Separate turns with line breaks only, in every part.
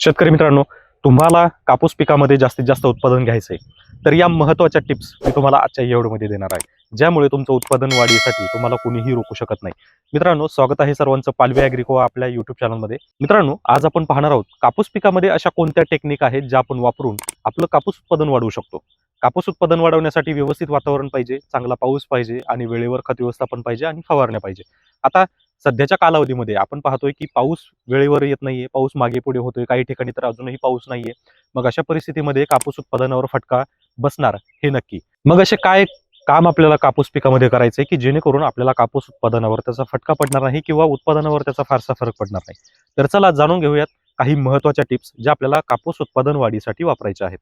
शेतकरी मित्रांनो तुम्हाला कापूस पिकामध्ये जास्तीत जास्त उत्पादन घ्यायचं आहे तर या महत्त्वाच्या टिप्स मी तुम्हाला आजच्या एवढमध्ये देणार आहे. ज्यामुळे तुमचं उत्पादन वाढीसाठी तुम्हाला कुणीही रोखू शकत नाही. मित्रांनो स्वागत आहे सर्वांचं पालवे ॲग्रिको आपल्या युट्यूब चॅनलमध्ये मित्रांनो आज आपण पाहणार आहोत कापूस पिकामध्ये अशा कोणत्या टेक्निक आहेत ज्या आपण वापरून आपलं कापूस उत्पादन वाढवू शकतो? कापूस उत्पादन वाढवण्यासाठी व्यवस्थित वातावरण पाहिजे चांगला पाऊस पाहिजे आणि वेळेवर खत व्यवस्थापन पाहिजे आणि फवारण्या पाहिजे. आता सध्याच्या कालावधीमध्ये आपण पाहतोय की पाऊस वेळेवर येत नाहीये पाऊस मागे पुढे होतोय काही ठिकाणी तर अजूनही पाऊस नाहीये. मग अशा परिस्थितीमध्ये कापूस उत्पादनावर फटका बसणार हे नक्की. मग असे काय काम आपल्याला कापूस पिकामध्ये करायचंय की जेणेकरून आपल्याला कापूस उत्पादनावर त्याचा फटका पडणार नाही किंवा उत्पादनावर त्याचा फारसा फरक पडणार नाही? तर चला जाणून घेऊयात काही महत्त्वाच्या टिप्स ज्या आपल्याला कापूस उत्पादन वाढीसाठी वापरायच्या आहेत.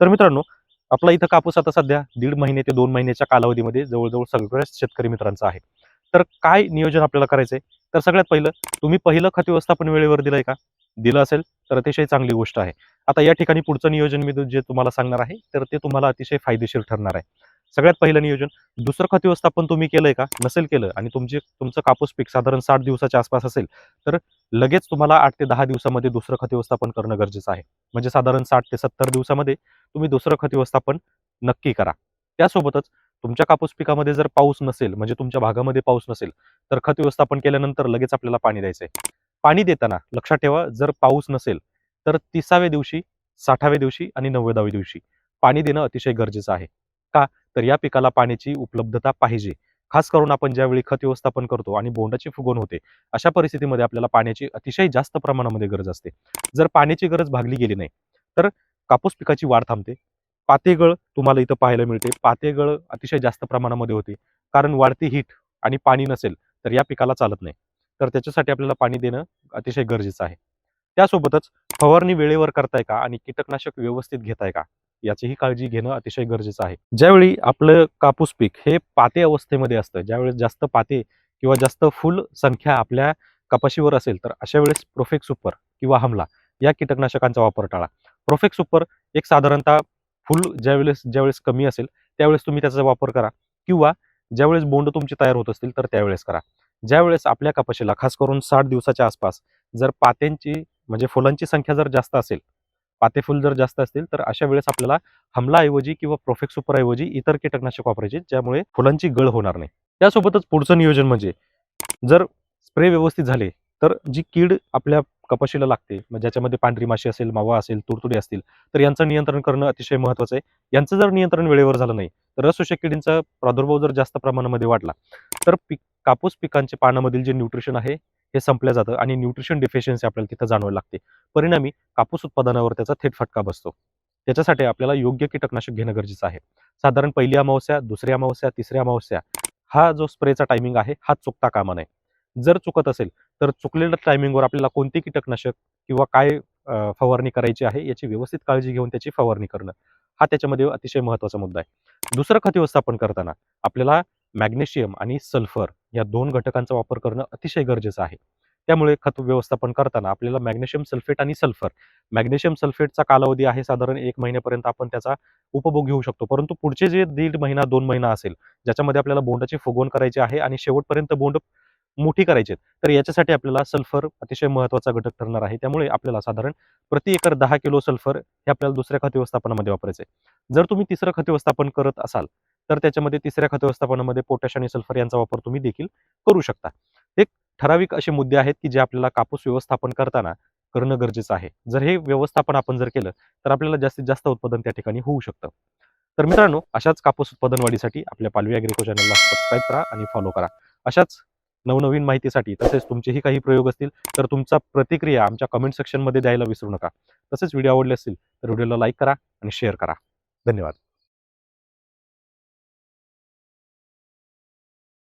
तर मित्रांनो आपला इथं कापूस आता सध्या दीड महिने ते दोन महिन्याच्या कालावधीमध्ये जवळजवळ सगळ्याच शेतकरी मित्रांचा आहे. तर काय नियोजन आपल्याला करायचंय? तर सगळ्यात पहिलं तुम्ही पहिलं खत व्यवस्थापन वेळेवर दिलंय का? दिलं असेल तर अतिशय चांगली गोष्ट आहे. आता या ठिकाणी पुढचं नियोजन मी जे तुम्हाला सांगणार आहे तर ते तुम्हाला अतिशय फायदेशीर ठरणार आहे. सगळ्यात पहिलं नियोजन दुसरं खत व्यवस्थापन तुम्ही केलंय का? नसेल केलं आणि तुमचे तुमचं कापूस पीक साधारण साठ दिवसाच्या आसपास असेल तर लगेच तुम्हाला आठ ते दहा दिवसामध्ये दुसरं खत व्यवस्थापन करणं गरजेचं आहे. म्हणजे साधारण साठ ते सत्तर दिवसामध्ये तुम्ही दुसरं खत व्यवस्थापन नक्की करा. त्यासोबतच तुमच्या कापूस पिकामध्ये जर पाऊस नसेल म्हणजे तुमच्या भागामध्ये पाऊस नसेल तर खत व्यवस्थापन केल्यानंतर लगेच आपल्याला पाणी द्यायचंय. पाणी देताना लक्षात ठेवा जर पाऊस नसेल तर तिसाव्या दिवशी साठाव्या दिवशी आणि नव्वदाव्या दिवशी पाणी देणं अतिशय गरजेचं आहे. का? तर या पिकाला पाण्याची उपलब्धता पाहिजे. खास करून आपण ज्यावेळी खत व्यवस्थापन करतो आणि बोंडाची फुगवण होते अशा परिस्थितीमध्ये आपल्याला पाण्याची अतिशय जास्त प्रमाणामध्ये गरज असते. जर पाण्याची गरज भागली गेली नाही तर कापूस पिकाची वाढ थांबते. पातेगळ तुम्हाला इथं पाहायला मिळते. पातेगळ अतिशय जास्त प्रमाणामध्ये होते. कारण वाढती हीट आणि पाणी नसेल तर या पिकाला चालत नाही. तर त्याच्यासाठी आपल्याला पाणी देणं अतिशय गरजेचं आहे. त्यासोबतच फवारणी वेळेवर करताय का आणि कीटकनाशक व्यवस्थित घेताय का याचीही काळजी घेणं अतिशय गरजेचं आहे. ज्यावेळी आपलं कापूस पीक हे पाते अवस्थेमध्ये असतं ज्यावेळेस जास्त पाते किंवा जास्त फुल संख्या आपल्या कपाशीवर असेल तर अशा वेळेस प्रोफेक्स सुपर किंवा हमला या कीटकनाशकांचा वापर टाळा. प्रोफेक्स सुपर एक साधारणतः फुल ज्यावेळेस ज्यावेळेस कमी असेल त्यावेळेस तुम्ही त्याचा वापर करा. किंवा ज्यावेळेस बोंड तुमची तयार होत असतील तर त्यावेळेस करा. ज्यावेळेस आपल्या कपाशीला खास करून साठ दिवसाच्या आसपास जर पात्यांची म्हणजे फुलांची संख्या जर जास्त असेल पाते फुल जर जास्त असतील तर अशा वेळेस आपल्याला हमलाऐवजी किंवा प्रोफेक्स सुपरऐवजी इतर कीटकनाशक वापरायचे ज्यामुळे फुलांची गळ होणार नाही. त्यासोबतच पुढचं नियोजन म्हणजे जर स्प्रे व्यवस्थित झाले तर जी कीड आपल्या कपाशीला लागते म्हणजे ज्याच्यामध्ये पांढरी माशी असेल मावा असेल तुडतुडे असतील तर यांचं नियंत्रण करणं अतिशय महत्वाचं आहे. यांचं जर नियंत्रण वेळेवर झालं नाही तर रसोषक किडींचा प्रादुर्भाव जर जास्त प्रमाणामध्ये वाढला तर पीक कापूस पिकांचे पानामधील जे न्यूट्रिशन आहे हे संपलं जातं आणि न्यूट्रिशन डिफिशियन्सी आपल्याला तिथं जाणवायला लागते. परिणामी कापूस उत्पादनावर त्याचा थेट फटका बसतो. त्याच्यासाठी आपल्याला योग्य कीटकनाशक घेणं गरजेचं आहे. साधारण पहिली अमावस्या दुसरी अमावस्या तिसरी अमावस्या हा जो स्प्रेचा टायमिंग आहे हा चुकता कामा नये. जर चुकत असेल तर चुकलेल्या टायमिंगवर आपल्याला कोणते कीटकनाशक किंवा काय फवारणी करायची आहे याची व्यवस्थित काळजी घेऊन त्याची फवारणी करणं हा त्याच्यामध्ये अतिशय महत्त्वाचा मुद्दा आहे. दुसरं खत व्यवस्थापन करताना आपल्याला मॅग्नेशियम आणि सल्फर या दोन घटकांचा वापर करणं अतिशय गरजेचं आहे. त्यामुळे खत व्यवस्थापन करताना आपल्याला मॅग्नेशियम सल्फेट आणि सल्फर मॅग्नेशियम सल्फेटचा कालावधी आहे साधारण एक महिन्यापर्यंत आपण त्याचा उपभोग घेऊ शकतो परंतु पुढचे जे दीड महिना दोन महिना असेल ज्याच्यामध्ये आपल्याला बोंडाची फुगवण करायची आहे आणि शेवटपर्यंत बोंड मोठी करायची आहेत, तर याच्यासाठी आपल्याला सल्फर अतिशय महत्त्वाचा घटक ठरणार आहे. त्यामुळे आपल्याला साधारण प्रति एकर दहा किलो सल्फर हे आपल्याला दुसऱ्या खत व्यवस्थापनामध्ये वापरायचं आहे जर तुम्ही तिसरं खत व्यवस्थापन करत असाल तर त्याच्यामध्ये तिसऱ्या खत व्यवस्थापनामध्ये पोटॅश आणि सल्फर यांचा वापर तुम्ही देखील करू शकता. हे ठराविक असे मुद्दे आहेत की जे आपल्याला कापूस व्यवस्थापन करताना करणं गरजेचं आहे. जर हे व्यवस्थापन आपण जर केलं तर आपल्याला जास्तीत जास्त उत्पादन त्या ठिकाणी होऊ शकतं. तर मित्रांनो अशाच कापूस उत्पादन वाढीसाठी आपल्या पालवी अॅग्रिको चॅनलला सबस्क्राईब करा आणि फॉलो करा. अशाच नवनवीन माहितीसाठी तसेच तुमचेही काही प्रयोग असतील तर तुमचा प्रतिक्रिया आमच्या कमेंट सेक्शनमध्ये द्यायला विसरू नका. तसेच व्हिडिओ आवडले असतील तर व्हिडिओला लाईक करा आणि शेअर करा. धन्यवाद.